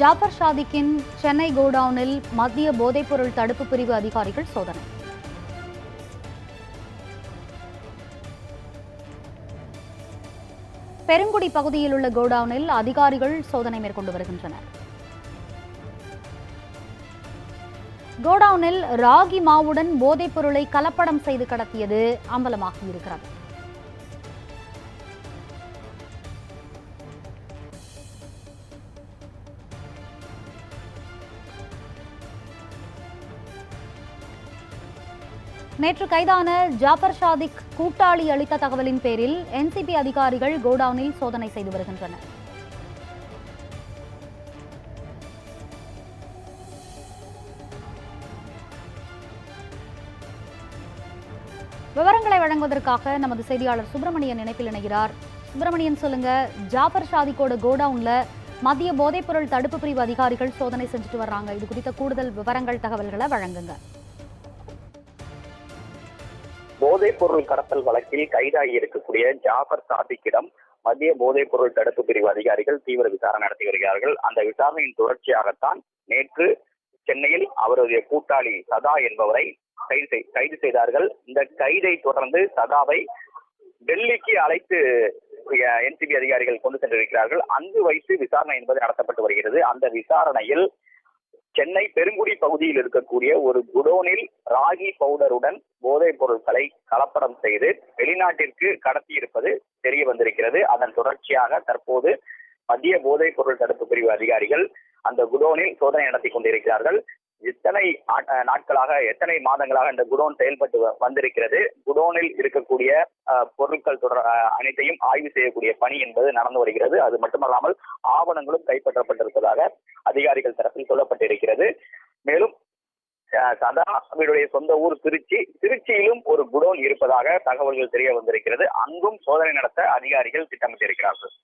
ஜாஃபர் ஷாதிக்கின் சென்னை கோடவுனில் மத்திய போதைப்பொருள் தடுப்பு பிரிவு அதிகாரிகள் சோதனை. பெருங்குடி பகுதியில் உள்ள கோடவுனில் அதிகாரிகள் சோதனை மேற்கொண்டு வருகின்றனர். கோடவுனில் ராகி மாவுடன் போதைப் பொருளை கலப்படம் செய்து கடத்தியது அம்பலமாகி இருக்கிறது. நேற்று கைதான ஜாஃபர் ஷாதிக் கூட்டாளி அளித்த தகவலின் பேரில் என்சிபி அதிகாரிகள் கோடவுனில் சோதனை செய்து வருகின்றனர். விவரங்களை வழங்குவதற்காக நமது செய்தியாளர் சுப்பிரமணியன் இணைப்பில் இணைகிறார். சுப்பிரமணியன் சொல்லுங்க ஜாஃபர் ஷாதிக்கோட கோடவுன்ல மத்திய போதைப்பொருள் தடுப்பு பிரிவு அதிகாரிகள் சோதனை செஞ்சுட்டு வர்றாங்க. இது குறித்த கூடுதல் விவரங்கள் தகவல்களை வழங்குங்க. போதைப் பொருள் கடத்தல் வழக்கில் கைதாகி இருக்கக்கூடிய ஜாஃபர் சாதிக்கிடம் மத்திய போதைப் பொருள் தடுப்பு பிரிவு அதிகாரிகள் தீவிர விசாரணை நடத்தி வருகிறார்கள். அந்த விசாரணையின் தொடர்ச்சியாகத்தான் நேற்று சென்னையில் அவருடைய கூட்டாளி சதா என்பவரை கைது செய்- கைது செய்தார்கள். இந்த கைதை தொடர்ந்து சதாவை டெல்லிக்கு அழைத்து என்சிபி அதிகாரிகள் கொண்டு சென்றிருக்கிறார்கள். அங்கு வைத்து விசாரணை என்பது நடத்தப்பட்டு வருகிறது. அந்த விசாரணையில் சென்னை பெருங்குடி பகுதியில் இருக்கக்கூடிய ஒரு குடோனில் ராகி பவுடருடன் போதைப் பொருட்களை கலப்படம் செய்து வெளிநாட்டிற்கு கடத்தி இருப்பது தெரிய வந்திருக்கிறது. அதன் தொடர்ச்சியாக தற்போது மத்திய போதைப் பொருள் தடுப்பு பிரிவு அதிகாரிகள் அந்த குடோனில் சோதனை நடத்தி கொண்டிருக்கிறார்கள். எத்தனை நாட்களாக எத்தனை மாதங்களாக இந்த குடோன் செயல்பட்டு வ- வந்திருக்கிறது. குடோனில் இருக்கக்கூடிய பொருட்கள் தொடர் அனைத்தையும் ஆய்வு செய்யக்கூடிய பணி என்பது நடந்து வருகிறது. அது மட்டுமல்லாமல் ஆவணங்களும் கைப்பற்றப்பட்டிருப்பதாக அதிகாரிகள் தரப்பில் சொல்லப்பட்டிருக்கிறது. மேலும் சதா அவருடைய சொந்த ஊர் திருச்சி திருச்சியிலும் ஒரு குடோன் இருப்பதாக தகவல்கள் தெரிய வந்திருக்கிறது. அங்கும் சோதனை நடத்த அதிகாரிகள் திட்டமிட்டிருக்கிறார்கள்.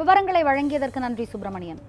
விவரங்களை வழங்கியதற்கு நன்றி சுப்பிரமணியன்.